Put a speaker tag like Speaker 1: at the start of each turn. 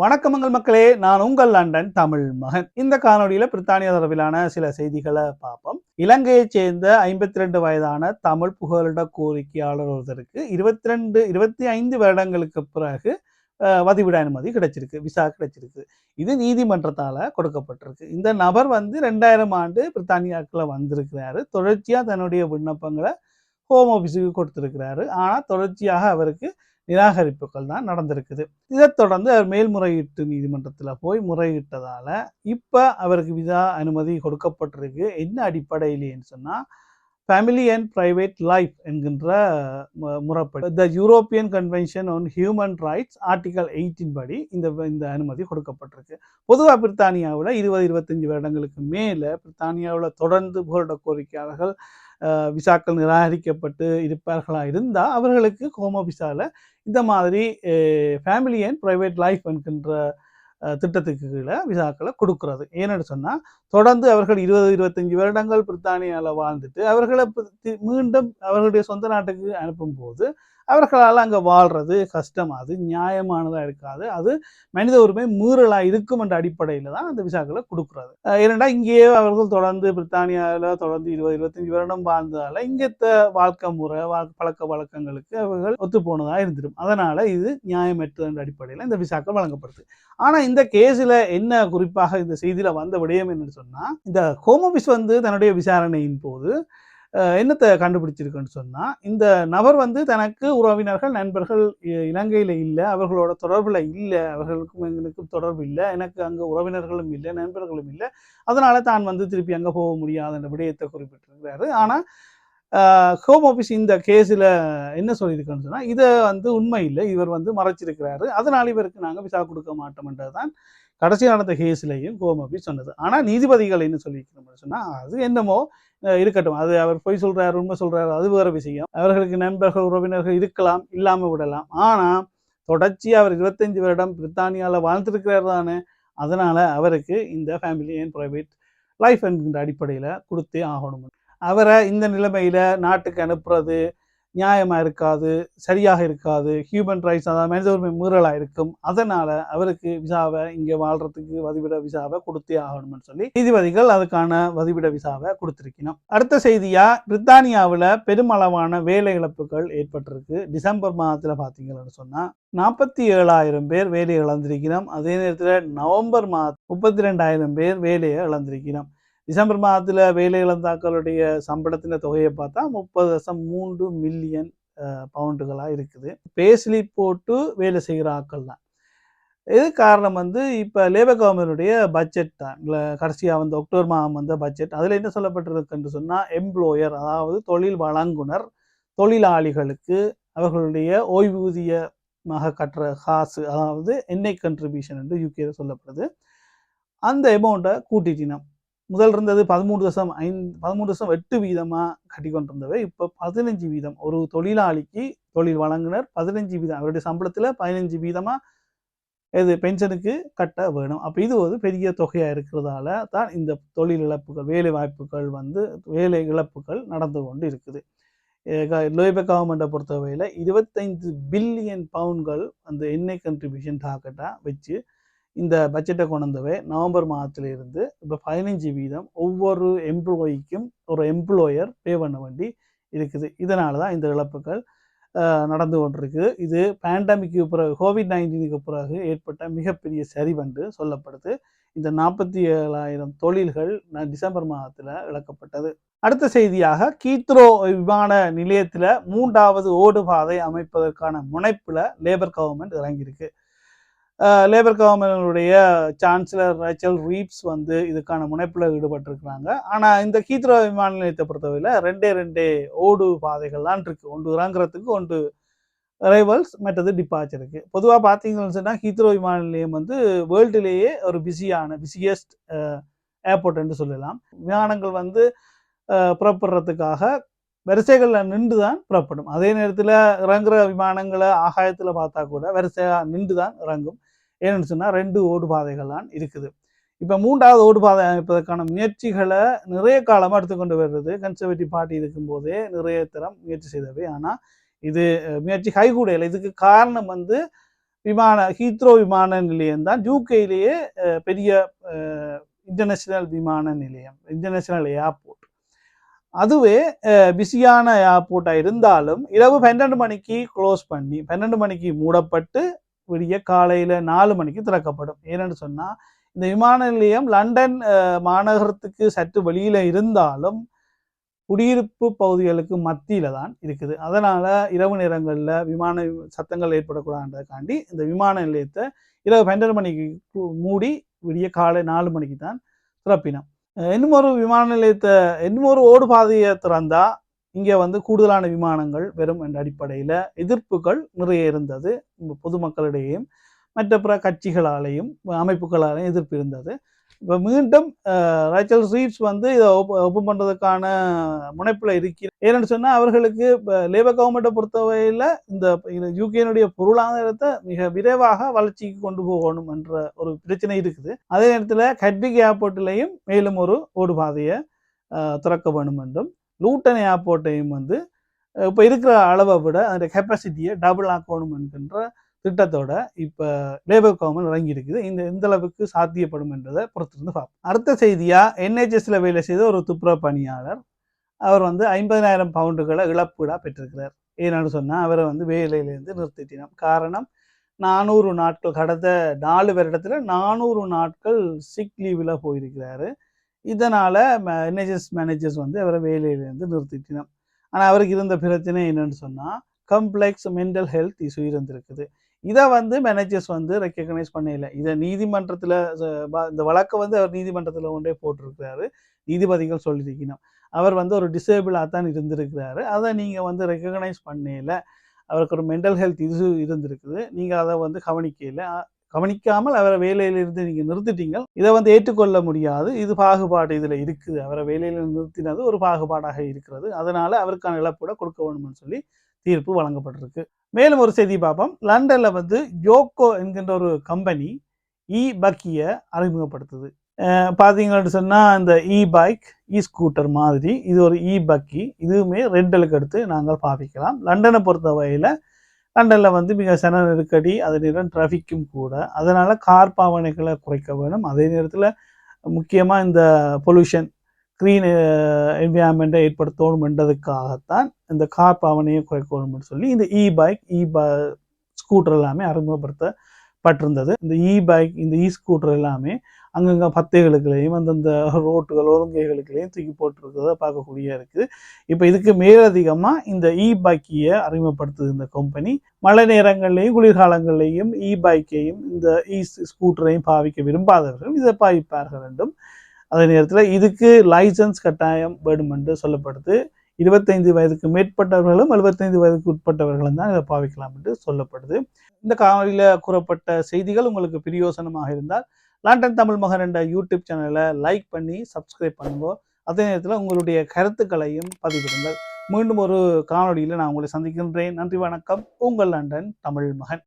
Speaker 1: வணக்கமங்கள் மக்களே நான் உங்கள் லண்டன் தமிழ் மகன். இந்த காணொலியில பிரித்தானியா தரவிலான சில செய்திகளை பார்ப்போம். இலங்கையைச் சேர்ந்த ஐம்பத்தி ரெண்டு வயதான தமிழ் புகலிட கோரிக்கையாளர் ஒருத்தருக்கு இருபத்தி ரெண்டு இருபத்தி ஐந்து வருடங்களுக்கு பிறகு வதிவிட அனுமதி கிடைச்சிருக்கு விசா கிடைச்சிருக்கு. இது நீதிமன்றத்தால் கொடுக்கப்பட்டிருக்கு. இந்த நபர் வந்து ரெண்டாயிரம் ஆண்டு பிரித்தானியாக்குள்ள வந்திருக்கிறாரு. தொடர்ச்சியாக தன்னுடைய விண்ணப்பங்களை ஹோம் ஆஃபீஸுக்கு கொடுத்துருக்கிறாரு. ஆனா தொடர்ச்சியாக அவருக்கு நிராகரிப்புகள் தான் நடந்திருக்குது. இதைத் தொடர்ந்து அவர் மேல்முறையீட்டு நீதிமன்றத்தில் போய் முறையிட்டதால இப்போ அவருக்கு விசா அனுமதி கொடுக்கப்பட்டிருக்கு. என்ன அடிப்படையிலேன்னு சொன்னால் ஃபேமிலி அண்ட் ப்ரைவேட் லைஃப் என்கின்ற மு- முறைப்படி. The European convention on human rights article eighteen படி இந்த இந்த அனுமதி கொடுக்கப்பட்டிருக்கு. பொதுவாக பிரித்தானியாவில் இருபது இருபத்தஞ்சி வருடங்களுக்கு மேலே பிரித்தானியாவில் தொடர்ந்து புகலிட கோரிக்கையாளர்கள் விசாக்கள் நிராகரிக்கப்பட்டு இருப்பார்களாக இருந்தால் அவர்களுக்கு ஹோமோ விசாவில் இந்த மாதிரி ஃபேமிலி அண்ட் ப்ரைவேட் லைஃப் என்கின்ற திட்டத்துக்கு கீழே விசாக்களை கொடுக்கறது. ஏன்னு சொன்னால் தொடர்ந்து அவர்கள் இருபது இருபத்தஞ்சி வருடங்கள் பிரித்தானியாவில் வாழ்ந்துட்டு அவர்களை மீண்டும் அவர்களுடைய சொந்த நாட்டுக்கு அனுப்பும்போது அவர்களால் அங்கே வாழ்றது கஷ்டம். அது நியாயமானதாக இருக்காது. அது மனித உரிமை மீறலாக இருக்கும் என்ற அடிப்படையில் தான் அந்த விசாக்களை கொடுக்குறது. அஹ் ஏனெண்டா இங்கேயே அவர்கள் தொடர்ந்து பிரித்தானியாவில் தொடர்ந்து இருபது இருபத்தஞ்சி வருடம் வாழ்ந்ததால் இங்கே வாழ்க்கை முறை பழக்க வழக்கங்களுக்கு அவர்கள் ஒத்து போனதாக இருந்துடும் அதனால் இது நியாயமற்றது என்ற அடிப்படையில் இந்த விசாக்கள் வழங்கப்படுது. ஆனால் இந்த கேஸில் என்ன குறிப்பாக இந்த செய்தியில் வந்த விடயம் என்னன்னு சொன்னால் இந்த ஹோமோபிஸ் வந்து தன்னுடைய விசாரணையின் போது என்னத்தை கண்டுபிடிச்சிருக்குன்னு சொன்னால் இந்த நபர் வந்து தனக்கு உறவினர்கள் நண்பர்கள் இ- இலங்கையில் இல்லை அவர்களோட தொடர்பில் இல்லை அவர்களுக்கும் எங்களுக்கும் தொடர்பு இல்லை எனக்கு அங்கே உறவினர்களும் இல்லை நண்பர்களும் இல்லை அதனால் தான் வந்து திருப்பி அங்கே போக முடியாத என்ற விடயத்தை குறிப்பிட்டிருக்கிறாரு. ஆனால் ஹோம் ஆஃபீஸ் இந்த கேஸில் என்ன சொல்லியிருக்குன்னு சொன்னால் இதை வந்து உண்மை இல்லை இவர் வந்து மறைச்சிருக்கிறாரு. அதனால் இவருக்கு நாங்கள் விசா கொடுக்க மாட்டோம்ன்றது தான் கடைசி நடந்த கேஸ்லையும் கோமபி சொன்னது. ஆனால் நீதிபதிகள் என்ன சொல்லியிருக்கணும் சொன்னால் அது என்னமோ இருக்கட்டும். அது அவர் பொய் சொல்கிறார் உண்மை சொல்கிறார் அது வேறு விஷயம். அவர்களுக்கு நண்பர்கள் உறவினர்கள் இருக்கலாம் இல்லாமல் விடலாம். ஆனால் தொடர்ச்சி அவர் இருபத்தஞ்சு வருடம் பிரித்தானியாவில் வாழ்ந்துருக்கிறார் தானே அதனால் அவருக்கு இந்த ஃபேமிலி அண்ட் ப்ரைவேட் லைஃப் என்கின்ற அடிப்படையில் கொடுத்தே ஆகணும். அவரை இந்த நிலைமையில் நாட்டுக்கு அனுப்புறது நியாயமாக இருக்காது சரியாக இருக்காது ஹியூமன் ரைட்ஸ் அதாவது மனித உரிமை மீறலாக இருக்கும். அதனால் அவருக்கு விசாவை இங்கே வாழ்றதுக்கு வதிவிட விசாவை கொடுத்தே ஆகணும்னு சொல்லி நீதிபதிகள் அதுக்கான வதிவிட விசாவை கொடுத்துருக்கணும். அடுத்த செய்தியாக பிரித்தானியாவில் பெருமளவான வேலை இழப்புகள் ஏற்பட்டிருக்கு. டிசம்பர் மாதத்துல பார்த்தீங்கன்னு சொன்னால் நாற்பத்தி ஏழாயிரம் பேர் வேலையை இழந்திருக்கிறோம். அதே நேரத்தில் நவம்பர் மாதம் முப்பத்தி ரெண்டாயிரம் பேர் வேலையை இழந்திருக்கிறோம். டிசம்பர் மாதத்தில் வேலை இழந்தாக்களுடைய சம்பளத்தின் தொகையை பார்த்தா முப்பது தசம் மூன்று மில்லியன் பவுண்டுகளாக இருக்குது. பேஸ்லி போட்டு வேலை செய்கிற ஆட்கள் தான். இது காரணம் வந்து இப்போ லேபர் கவர்மெண்டுடைய பட்ஜெட் தான். கடைசியாக வந்து அக்டோபர் மாதம் வந்த பட்ஜெட். அதில் என்ன சொல்லப்பட்டிருக்குன்னு சொன்னால் எம்ப்ளாயர் அதாவது தொழில் வழங்குனர் தொழிலாளிகளுக்கு அவர்களுடைய ஓய்வூதியமாக கட்டுற காசு அதாவது எண்ணெய் கண்ட்ரிபியூஷன் என்று யூகேல சொல்லப்படுது. அந்த அமௌண்ட்டை கூட்டிட்டினோம் முதல் இருந்தது பதிமூணு தசம் ஐந்து பதிமூணு தசம் எட்டு வீதமாக கட்டி கொண்டிருந்தவை. இப்போ பதினஞ்சு வீதம். ஒரு தொழிலாளிக்கு தொழில் வழங்குனர் பதினஞ்சு வீதம். அவருடைய சம்பளத்தில் பதினஞ்சு வீதமாக இது பென்ஷனுக்கு கட்ட வேணும். அப்போ இது ஒரு பெரிய தொகையாக இருக்கிறதால தான் இந்த தொழில் இழப்புகள் வேலை வாய்ப்புகள் வந்து வேலை இழப்புகள் நடந்து கொண்டு இருக்குது. லேபர் கவர்மெண்ட்டை பொறுத்தவரையில் இருபத்தைந்து பில்லியன் பவுன்கள் அந்த எண்ணெய் கண்ட்ரிபியூஷன் டாக்கெட்டாக வச்சு இந்த பட்ஜெட்டை கொண்டு வந்தவை நவம்பர் மாதத்திலிருந்து இப்போ பதினஞ்சு வீதம் ஒவ்வொரு எம்ப்ளாயிக்கும் ஒரு எம்ப்ளாயர் பே பண்ண வேண்டி இருக்குது. இதனால தான் இந்த இழப்புகள் நடந்து கொண்டிருக்கு இது பேண்டமிக்கு பிறகு கோவிட் நைன்டீனுக்கு பிறகு ஏற்பட்ட மிகப்பெரிய சரிவென்று சொல்லப்படுது. இந்த நாற்பத்தி ஏழாயிரம் தொழில்கள் டிசம்பர் மாதத்தில் இழக்கப்பட்டது. அடுத்த செய்தியாக கீத்ரோ விமான நிலையத்தில் மூன்றாவது ஓடுபாதை அமைப்பதற்கான முனைப்பில் லேபர் கவர்மெண்ட் இறங்கியிருக்கு. லேபர் கவர்மெண்டினுடைய சான்சலர் ரேச்சல் ரீப்ஸ் வந்து இதுக்கான முனைப்பில் ஈடுபட்டிருக்கிறாங்க. ஆனால் இந்த ஹீத்ரோ விமான நிலையத்தை பொறுத்தவரையில் ரெண்டே ரெண்டே ஓடு பாதைகள் தான் இருக்கு. ஒன்று இறங்குறதுக்கு ஒன்று அரைவல்ஸ் மற்றது டிபார்ச்சருக்கு பொதுவாக பார்த்தீங்கன்னு சொன்னால் ஹீத்ரோ விமான நிலையம் வந்து வேர்ல்டுலேயே ஒரு பிஸியான பிஸியஸ்ட் ஏர்போர்ட் என்று சொல்லலாம். விமானங்கள் வந்து புறப்படுறதுக்காக வரிசைகளில் நின்று தான் புறப்படும். அதே நேரத்தில் இறங்குற விமானங்களை ஆகாயத்தில் பார்த்தா கூட வரிசையாக நின்று தான் இறங்கும். ஏன்னு சொன்னால் ரெண்டு ஓடுபாதைகள் தான் இருக்குது. இப்போ மூன்றாவது ஓடுபாதை அமைப்பதற்கான முயற்சிகளை நிறைய காலமாக எடுத்துக்கொண்டு வர்றது கன்சர்வேட்டிவ் பார்ட்டி இருக்கும்போதே நிறைய தரம் முயற்சி செய்தவை. ஆனால் இது முயற்சி கைகூடையில் இதுக்கு காரணம் வந்து விமான ஹீத்ரோ விமான நிலையம் தான். யூகேலேயே பெரிய இன்டர்நேஷ்னல் விமான நிலையம் இன்டர்நேஷ்னல் ஏர்போர்ட் அதுவே பிஸியான ஏர்போர்ட்டாக இருந்தாலும் இரவு பன்னெண்டு மணிக்கு க்ளோஸ் பண்ணி பன்னெண்டு மணிக்கு மூடப்பட்டு விடிய காலையில் நாலு மணிக்கு திறக்கப்படும். ஏன்னு சொன்னால் இந்த விமான நிலையம் லண்டன் மாநகரத்துக்கு சற்று வெளியில் இருந்தாலும் குடியிருப்பு பகுதிகளுக்கு மத்தியில் தான் இருக்குது. அதனால் இரவு நேரங்களில் விமான சத்தங்கள் ஏற்படக்கூடாதுன்றதுக்காண்டி இந்த விமான நிலையத்தை இரவு பன்னெண்டு மணிக்கு மூடி விடிய காலை நாலு மணிக்கு தான் திறப்பினோம். இன்னும் ஒரு விமான நிலையத்தை இன்னும் ஒரு ஓடு பாதையை திறந்தால் இங்கே வந்து கூடுதலான விமானங்கள் வெறும் என்ற அடிப்படையில் எதிர்ப்புகள் நிறைய இருந்தது. பொதுமக்களிடையேயும் மற்ற பிற கட்சிகளாலேயும் அமைப்புகளாலேயும் எதிர்ப்பு இருந்தது. இப்போ மீண்டும் அஹ், ரேச்சல் வந்து இதை ஓப்பன் பண்ணுறதுக்கான முனைப்பில் இருக்கிற ஏன்னு சொன்னால் அவர்களுக்கு இப்போ லேபர் கவர்மெண்ட்டை பொறுத்தவரையில் இந்த யூகேனுடைய பொருளாதாரத்தை மிக விரைவாக வளர்ச்சிக்கு கொண்டு போகணும் என்ற ஒரு பிரச்சனை இருக்குது. அதே நேரத்தில் கட்பிக் ஏர்போர்ட்லேயும் மேலும் ஒரு ஓடுபாதையை திறக்க வேண்டும் என்றும் லூட்டன் ஏர்போர்ட்டையும் வந்து இப்போ இருக்கிற அளவை விட அந்த கெப்பாசிட்டியை டபுள் ஆக்கணும் என்கின்ற திட்டத்தோட இப்போ லேபர் கவர்மெண்ட் இறங்கி இருக்குது. இந்த எந்த அளவுக்கு சாத்தியப்படும் என்றதை பொறுத்திருந்து பார்ப்போம். அடுத்த செய்தியாக என்ஹெச்எஸில் வேலை செய்த ஒரு துப்புரவு பணியாளர் அவர் வந்து ஐம்பதனாயிரம் பவுண்டுகளை இழப்பீடாக பெற்றிருக்கிறார். ஏன்னு சொன்னால் அவரை வந்து வேலையிலேருந்து நிறுத்திட்டினோம் காரணம் நானூறு நாட்கள் கடந்த நாலு வருடத்தில் நானூறு நாட்கள் சிக் லீவில் போயிருக்கிறாரு. இதனால் என்ஹெச்எஸ் மேனேஜர்ஸ் வந்து அவரை வேலையிலேருந்து நிறுத்திட்டினோம் ஆனால் அவருக்கு இருந்த பிரச்சனை என்னன்னு சொன்னால் கம்ப்ளெக்ஸ் மென்டல் ஹெல்த் இஷ்யூ இருந்திருக்குது. இதை வந்து மேனேஜர்ஸ் வந்து ரெக்கக்னைஸ் பண்ணல இதை நீதிமன்றத்தில் இந்த வழக்கை வந்து அவர் நீதிமன்றத்தில் ஒன்றே போட்டிருக்கிறாரு. நீதிபதிகள் சொல்லியிருக்கணும். அவர் வந்து ஒரு டிசேபிளாக தான் இருந்திருக்கிறாரு. அதை நீங்கள் வந்து ரெக்கக்னைஸ் பண்ணல அவருக்கு ஒரு மென்டல் ஹெல்த் இஷ்யூ இருந்திருக்குது. நீங்கள் அதை வந்து கவனிக்கல கவனிக்காமல் அவரை வேலையிலிருந்து நீங்கள் நிறுத்திட்டீங்க. இதை வந்து ஏற்றுக்கொள்ள முடியாது. இது பாகுபாடு இதில் இருக்குது. அவரை வேலையில் நிறுத்தினது ஒரு பாகுபாடாக இருக்கிறது. அதனால அவருக்கான இழப்பீட கொடுக்க வேணும்னு சொல்லி தீர்ப்பு வழங்கப்பட்டிருக்கு. மேலும் ஒரு செய்தி பார்ப்போம். லண்டனில் வந்து ஜோக்கோ என்கின்ற ஒரு கம்பெனி இ பக்கியை அறிமுகப்படுத்துது. பார்த்தீங்கன்னு சொன்னால் இந்த இ பைக் இ ஸ்கூட்டர் மாதிரி இது ஒரு இ பக்கி. இதுவுமே ரெண்டலுக்கு எடுத்து நாங்கள் பாவிக்கலாம். லண்டனை பொறுத்த வகையில் லண்டனில் வந்து மிக சன நெருக்கடி அதே நேரம் டிராஃபிக்கும் கூட. அதனால் கார் பாவனைகளை குறைக்க வேணும். அதே நேரத்தில் முக்கியமாக இந்த பொல்யூஷன் க்ரீன் என்விரான்மெண்ட்டை ஏற்படுத்தணும்ன்றதுக்காகத்தான் இந்த கார் பாவனையை குறைக்கணும்னு சொல்லி இந்த இ பைக் இ ப ஸ்கூட்டர் எல்லாமே அறிமுகப்படுத்த பட்டிருந்தது. இந்த இ பைக் இந்த இ ஸ்கூட்டர் எல்லாமே அங்கங்கே பத்தைகளுக்குலேயும் அந்தந்த ரோட்டுகள் ஒழுங்கைகளுக்குலேயும் தூக்கி போட்டிருக்கிறத பார்க்கக்கூடிய இருக்குது. இப்போ இதுக்கு மேலதிகமாக இந்த இ பைக்கியை அறிமுகப்படுத்துது இந்த கம்பெனி மழை நேரங்கள்லையும் குளிர்காலங்கள்லையும் இ பைக்கையும் இந்த இ ஸ்கூட்டரையும் பாவிக்க விரும்பாதவர்கள் இதை பாவிப்பார்கள் என்றும் அதே நேரத்தில் இதுக்கு லைசன்ஸ் கட்டாயம் வேணும் என்று சொல்லப்படுது. இருபத்தைந்து வயதுக்கு மேற்பட்டவர்களும் எழுபத்தைந்து வயதுக்கு உட்பட்டவர்களும் தான் இதை பாவிக்கலாம் என்று சொல்லப்படுது. இந்த காணொலியில் கூறப்பட்ட செய்திகள் உங்களுக்கு பிரயோசனமாக இருந்தால் லாண்டன் தமிழ் மகன் என்ற யூடியூப் சேனலை லைக் பண்ணி சப்ஸ்கிரைப் பண்ணுங்க. அதே நேரத்தில் உங்களுடைய கருத்துக்களையும் பதிவிடுங்கள். மீண்டும் ஒரு காணொலியில் நான் உங்களை சந்திக்கின்றேன். நன்றி வணக்கம். உங்கள் லண்டன் தமிழ் மகன்.